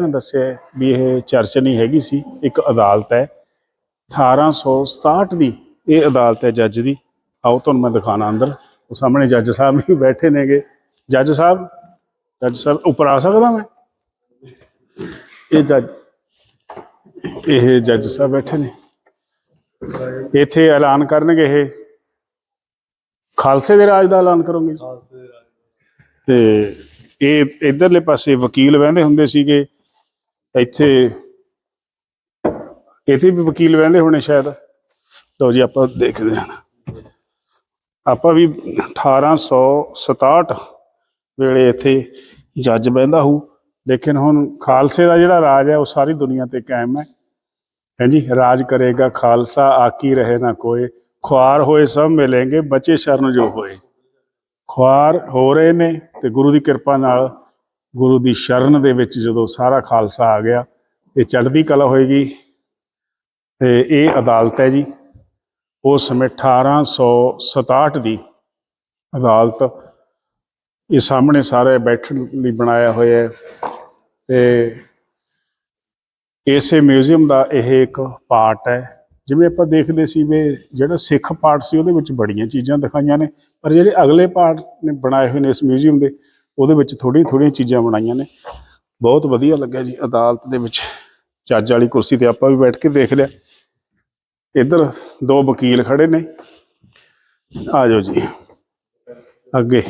ਨੇ ਦੱਸਿਆ ਵੀ ਇਹ ਚਰਚ ਨਹੀਂ ਹੈਗੀ ਸੀ ਇੱਕ ਅਦਾਲਤ ਹੈ। 1867 ਦੀ ਇਹ ਅਦਾਲਤ ਹੈ ਜੱਜ ਦੀ। ਆਓ ਤੁਹਾਨੂੰ ਮੈਂ ਦਿਖਾਣਾ ਅੰਦਰ। ਉਹ ਸਾਹਮਣੇ ਜੱਜ ਸਾਹਿਬ ਵੀ ਬੈਠੇ ਨੇਗੇ। ਜੱਜ ਸਾਹਿਬ ਜੱਜ ਸਾਹਿਬ ਉੱਪਰ ਆ ਸਕਦਾ ਮੈਂ? ਇਹ ਜੱਜ ਇਹ ਜੱਜ ਸਾਹਿਬ ਬੈਠੇ ਨੇ। ਇੱਥੇ ਐਲਾਨ ਕਰਨਗੇ ਇਹ। ਖਾਲਸੇ ਦੇ ਰਾਜ ਦਾ ਐਲਾਨ ਕਰੋਗੇ? ਤੇ ਇਹ ਇਧਰਲੇ ਪਾਸੇ ਵਕੀਲ ਬਹਿੰਦੇ ਹੁੰਦੇ ਸੀਗੇ। ਇੱਥੇ ਇੱਥੇ ਵੀ ਵਕੀਲ ਬਹਿੰਦੇ ਹੋਣੇ ਸ਼ਾਇਦ। ਲਓ ਜੀ, ਆਪਾਂ ਦੇਖਦੇ ਹਾਂ। ਆਪਾਂ ਵੀ 1867 ਵੇਲੇ ਇੱਥੇ ਜੱਜ ਬਹਿੰਦਾ ਹੋਊ ਲੇਕਿਨ ਹੁਣ ਖਾਲਸੇ ਦਾ ਜਿਹੜਾ ਰਾਜ ਹੈ, ਉਹ ਸਾਰੀ ਦੁਨੀਆ ਤੇ ਕਾਇਮ ਹੈ। ਹਾਂਜੀ ਰਾਜ ਕਰੇਗਾ ਖਾਲਸਾ, ਆਕੀ ਰਹੇ ਨਾ ਕੋਏ। ਖੁਆਰ ਹੋਏ ਸਭ ਮਿਲेंगे ਬਚੇ ਸ਼ਰਨ ਜੋ ਹੋਏ। ਖੁਆਰ ਹੋ ਰਹੇ ਨੇ ਤੇ ਗੁਰੂ ਦੀ ਕਿਰਪਾ ਨਾਲ ਗੁਰੂ ਦੀ ਸ਼ਰਨ ਦੇ ਵਿੱਚ ਜਦੋਂ ਸਾਰਾ ਖਾਲਸਾ ਆ ਗਿਆ, ਇਹ ਚੜ੍ਹਦੀ ਕਲਾ ਹੋਏਗੀ ਤੇ ਇਹ ਅਦਾਲਤ ਹੈ ਜੀ। ਉਸ ਸਮੇਂ 1867 ਦੀ ਅਦਾਲਤ ਇਹ ਸਾਹਮਣੇ ਸਾਰੇ ਬੈਠਣ ਲਈ ਬਣਾਇਆ ਹੋਇਆ ਹੈ ਤੇ ਇਸੇ ਮਿਊਜ਼ੀਅਮ ਦਾ ਇਹ ਇੱਕ ਪਾਰਟ ਹੈ। ਜਿਵੇਂ ਆਪਾਂ ਦੇਖਦੇ ਸੀ ਵੀ ਜਿਹੜਾ ਸਿੱਖ ਪਾਰਟ ਸੀ ਉਹਦੇ ਵਿੱਚ ਬੜੀਆਂ ਚੀਜ਼ਾਂ ਦਿਖਾਈਆਂ ਨੇ, ਪਰ ਜਿਹੜੇ ਅਗਲੇ ਪਾਰਟ ਨੇ ਬਣਾਏ ਹੋਏ ਨੇ ਇਸ ਮਿਊਜ਼ੀਅਮ ਦੇ ਉਹਦੇ ਵਿੱਚ ਥੋੜੀ ਥੋੜੀਆਂ ਚੀਜ਼ਾਂ ਬਣਾਈਆਂ ਨੇ। ਬਹੁਤ ਵਧੀਆ ਲੱਗਿਆ ਜੀ ਅਦਾਲਤ ਦੇ ਵਿੱਚ। ਜੱਜ ਵਾਲੀ ਕੁਰਸੀ ਤੇ ਆਪਾਂ ਵੀ ਬੈਠ ਕੇ ਦੇਖ ਲਿਆ। ਇੱਧਰ ਦੋ ਵਕੀਲ ਖੜੇ ਨੇ। ਆ ਜਾਓ ਜੀ। ਅੱਗੇ।